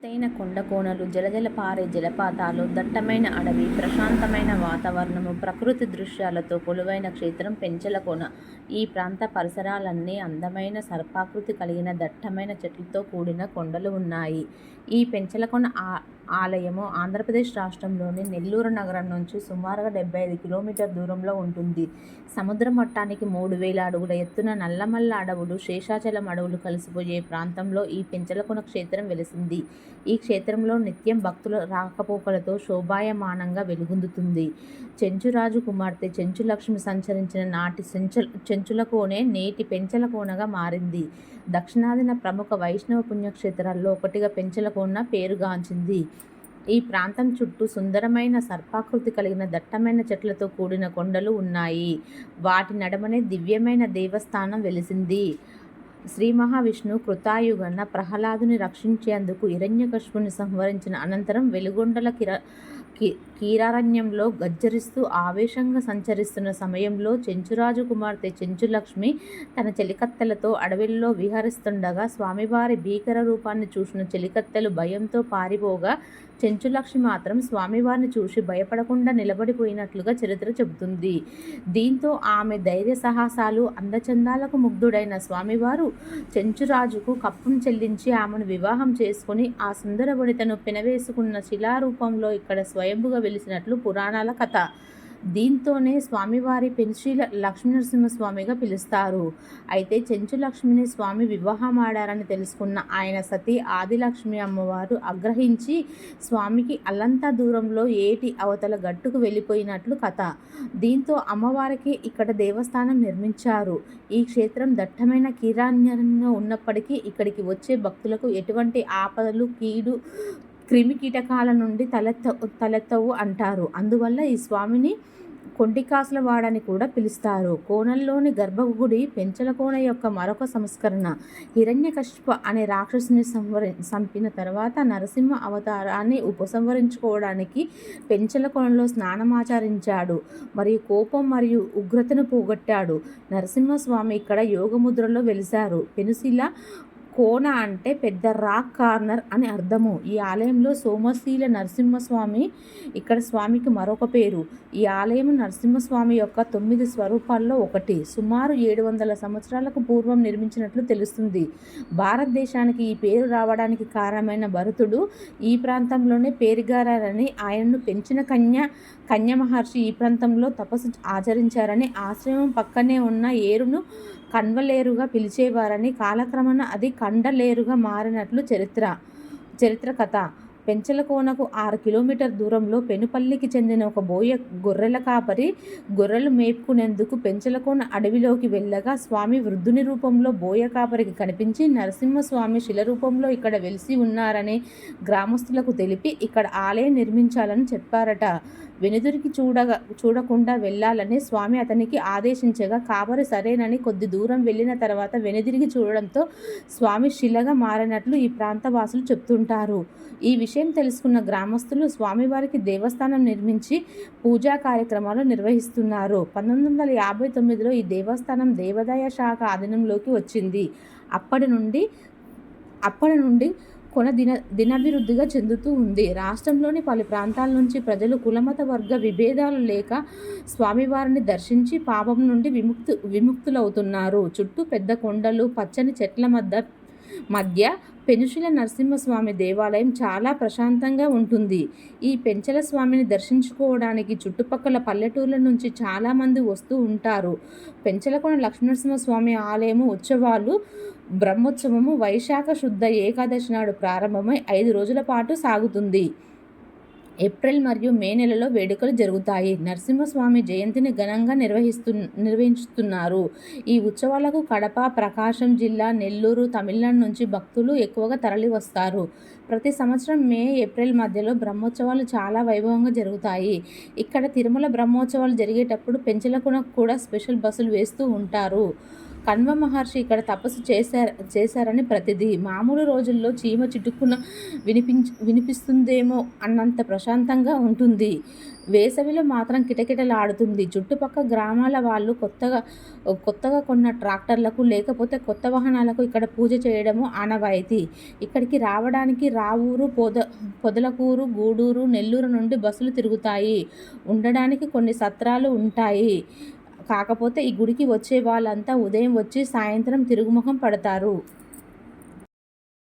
ఎత్తైన కొండ కోనలు, జలజల పారే జలపాతాలు, దట్టమైన అడవి, ప్రశాంతమైన వాతావరణము, ప్రకృతి దృశ్యాలతో కొలువైన క్షేత్రం పెంచలకోన. ఈ ప్రాంత పరిసరాలన్నీ అందమైన సర్పాకృతి కలిగిన దట్టమైన చెట్లతో కూడిన కొండలు ఉన్నాయి. ఈ పెంచలకోన ఆలయము ఆంధ్రప్రదేశ్ రాష్ట్రంలోని నెల్లూరు నగరం నుంచి సుమారుగా డెబ్బై ఐదు కిలోమీటర్ దూరంలో ఉంటుంది. సముద్ర మట్టానికి మూడు వేల అడుగుల ఎత్తున నల్లమల్ల అడవులు, శేషాచలం అడవులు కలిసిపోయే ప్రాంతంలో ఈ పెంచలకోన క్షేత్రం వెలిసింది ఈ క్షేత్రంలో నిత్యం భక్తుల రాకపోకలతో శోభాయమానంగా వెలుగొందుతుంది. చెంచురాజు కుమార్తె చెంచులక్ష్మి సంచరించిన నాటి చెంచులకోనే నేటి పెంచలకోనగా మారింది. దక్షిణాదిన ప్రముఖ వైష్ణవ పుణ్యక్షేత్రాల్లో ఒకటిగా పెంచలకోన పేరుగాంచింది. ఈ ప్రాంతం చుట్టూ సుందరమైన సర్పాకృతి కలిగిన దట్టమైన చెట్లతో కూడిన కొండలు ఉన్నాయి. వాటి నడమనే దివ్యమైన దేవస్థానం వెలిసింది శ్రీ మహావిష్ణు కృతాయుగన ప్రహ్లాదుని రక్షించేందుకు హిరణ్యకశిపుని సంహరించిన అనంతరం వెలుగొండల కిర కీరారణ్యంలో గజ్జరిస్తూ ఆవేశంగా సంచరిస్తున్న సమయంలో చెంచురాజు కుమార్తె చెంచులక్ష్మి తన చెలికత్తెలతో అడవిల్లో విహరిస్తుండగా స్వామివారి భీకర రూపాన్ని చూసిన చెలికత్తెలు భయంతో పారిపోగా చెంచులక్ష్మి మాత్రం స్వామివారిని చూసి భయపడకుండా నిలబడిపోయినట్లుగా చరిత్ర చెబుతుంది. దీంతో ఆమె ధైర్య సాహసాలు, అందచందాలకు ముగ్ధుడైన స్వామివారు చెంచురాజుకు కప్పం చెల్లించి ఆమెను వివాహం చేసుకుని ఆ సుందర వనితను పెనవేసుకున్న శిలారూపంలో ఇక్కడ స్వయంభుగా వెలిసినట్లు పురాణాల కథ. దీంతోనే స్వామివారి పెనుశీల లక్ష్మీనరసింహస్వామిగా పిలుస్తారు. అయితే చెంచులక్ష్మిని స్వామి వివాహమాడారని తెలుసుకున్న ఆయన సతీ ఆదిలక్ష్మి అమ్మవారు ఆగ్రహించి స్వామికి అల్లంత దూరంలో ఏటి అవతల గట్టుకు వెళ్ళిపోయినట్లు కథ. దీంతో అమ్మవారికి ఇక్కడ దేవస్థానం నిర్మించారు. ఈ క్షేత్రం దట్టమైన కీరారణ్యంలో ఉన్నప్పటికీ ఇక్కడికి వచ్చే భక్తులకు ఎటువంటి ఆపదలు, కీడు, క్రిమికీటకాల నుండి తలెత్తవు అంటారు. అందువల్ల ఈ స్వామిని కొండికాసుల వాడని కూడా పిలుస్తారు. కోణంలోని గర్భగుడి పెంచల కోణ యొక్క మరొక సంస్కరణ. హిరణ్యకష్ప అనే రాక్షసుని సంవరి చంపిన తర్వాత నరసింహ అవతారాన్ని ఉపసంహరించుకోవడానికి పెంచల కోణంలో స్నానమాచరించాడు మరియు కోపం మరియు ఉగ్రతను పోగొట్టాడు. నరసింహస్వామి ఇక్కడ యోగముద్రలో వెలిశారు. పెనుశిల కోన అంటే పెద్ద రాక్ కార్నర్ అని అర్థము. ఈ ఆలయంలో సోమశీల నరసింహస్వామి ఇక్కడ స్వామికి మరొక పేరు. ఈ ఆలయము నరసింహస్వామి యొక్క తొమ్మిది స్వరూపాల్లో ఒకటి. సుమారు ఏడు వందల సంవత్సరాలకు పూర్వం నిర్మించినట్లు తెలుస్తుంది. భారతదేశానికి ఈ పేరు రావడానికి కారణమైన భరతుడు ఈ ప్రాంతంలోనే పేరుగారని ఆయనను పెంచిన కన్య మహర్షి ఈ ప్రాంతంలో తపస్సు ఆచరించారని, ఆశ్రమం పక్కనే ఉన్న ఏరును కన్వలేరుగా పిలిచేవారని, కాలక్రమణ అది కండలేరుగా మారినట్లు చరిత్ర చరిత్ర కథ. పెంచలకోనకు ఆరు కిలోమీటర్ దూరంలో పెనుపల్లికి చెందిన ఒక బోయ గొర్రెల కాపరి గొర్రెలు మేపుకునేందుకు పెంచలకోన అడవిలోకి వెళ్ళగా స్వామి వృద్ధుని రూపంలో బోయ కాపరికి కనిపించి నరసింహస్వామి శిల రూపంలో ఇక్కడ వెలిసి ఉన్నారని గ్రామస్తులకు తెలిపి ఇక్కడ ఆలయం నిర్మించాలని చెప్పారట. వెనుదిరిగి చూడకుండా వెళ్ళాలని స్వామి అతనికి ఆదేశించగా కాపరి సరేనని కొద్ది దూరం వెళ్ళిన తర్వాత వెనుదిరిగి చూడడంతో స్వామి శిలగా మారినట్లు ఈ ప్రాంత వాసులు ఈ విషయం తెలుసుకున్న గ్రామస్తులు స్వామివారికి దేవస్థానం నిర్మించి పూజా కార్యక్రమాలు నిర్వహిస్తున్నారు. పంతొమ్మిది వందల యాభై తొమ్మిదిలో ఈ దేవస్థానం దేవాదాయ శాఖ ఆధీనంలోకి వచ్చింది. అప్పటి నుండి అప్పటి నుండి కొనదిన దినభివృద్ధిగా చెందుతూ ఉంది. రాష్ట్రంలోని పలు ప్రాంతాల నుంచి ప్రజలు కులమత వర్గ విభేదాలు లేక స్వామివారిని దర్శించి పాపం నుండి విముక్తులవుతున్నారు. చుట్టూ పెద్ద కొండలు, పచ్చని చెట్ల మధ్య మధ్య పెనుషుల నరసింహస్వామి దేవాలయం చాలా ప్రశాంతంగా ఉంటుంది. ఈ పెంచల స్వామిని దర్శించుకోవడానికి చుట్టుపక్కల పల్లెటూర్ల నుంచి చాలామంది వస్తూ ఉంటారు. పెంచలకోన లక్ష్మీనరసింహస్వామి ఆలయము ఉత్సవాలు బ్రహ్మోత్సవము వైశాఖ శుద్ధ ఏకాదశి నాడు ప్రారంభమై ఐదు రోజుల పాటు సాగుతుంది. ఏప్రిల్ మరియు మే నెలలో వేడుకలు జరుగుతాయి. నరసింహస్వామి జయంతిని ఘనంగా నిర్వహిస్తు నిర్వహిస్తున్నారు. ఈ ఉత్సవాలకు కడప, ప్రకాశం జిల్లా, నెల్లూరు, తమిళనాడు నుంచి భక్తులు ఎక్కువగా తరలివస్తారు. ప్రతి సంవత్సరం మే, ఏప్రిల్ మధ్యలో బ్రహ్మోత్సవాలు చాలా వైభవంగా జరుగుతాయి. ఇక్కడ తిరుమల బ్రహ్మోత్సవాలు జరిగేటప్పుడు పెంచలకోనకు కూడా స్పెషల్ బస్సులు వేస్తూ ఉంటారు. కణ్వ మహర్షి ఇక్కడ తపస్సు చేశారు చేశారని ప్రతిదీ. మామూలు రోజుల్లో చీమ చిటుక్కున వినిపించ వినిపిస్తుందేమో అన్నంత ప్రశాంతంగా ఉంటుంది. వేసవిలో మాత్రం కిటకిటలాడుతుంది. చుట్టుపక్క గ్రామాల వాళ్ళు కొత్తగా కొత్తగా కొన్న ట్రాక్టర్లకు లేకపోతే కొత్త వాహనాలకు ఇక్కడ పూజ చేయడము ఆనవాయితీ. ఇక్కడికి రావడానికి రావూరు పొద పొదలకూరు గూడూరు నెల్లూరు నుండి బస్సులు తిరుగుతాయి. ఉండడానికి కొన్ని సత్రాలు ఉంటాయి. కాకపోతే ఈ గుడికి వచ్చే వాళ్ళంతా ఉదయం వచ్చి సాయంత్రం తిరుగుముఖం పడతారు.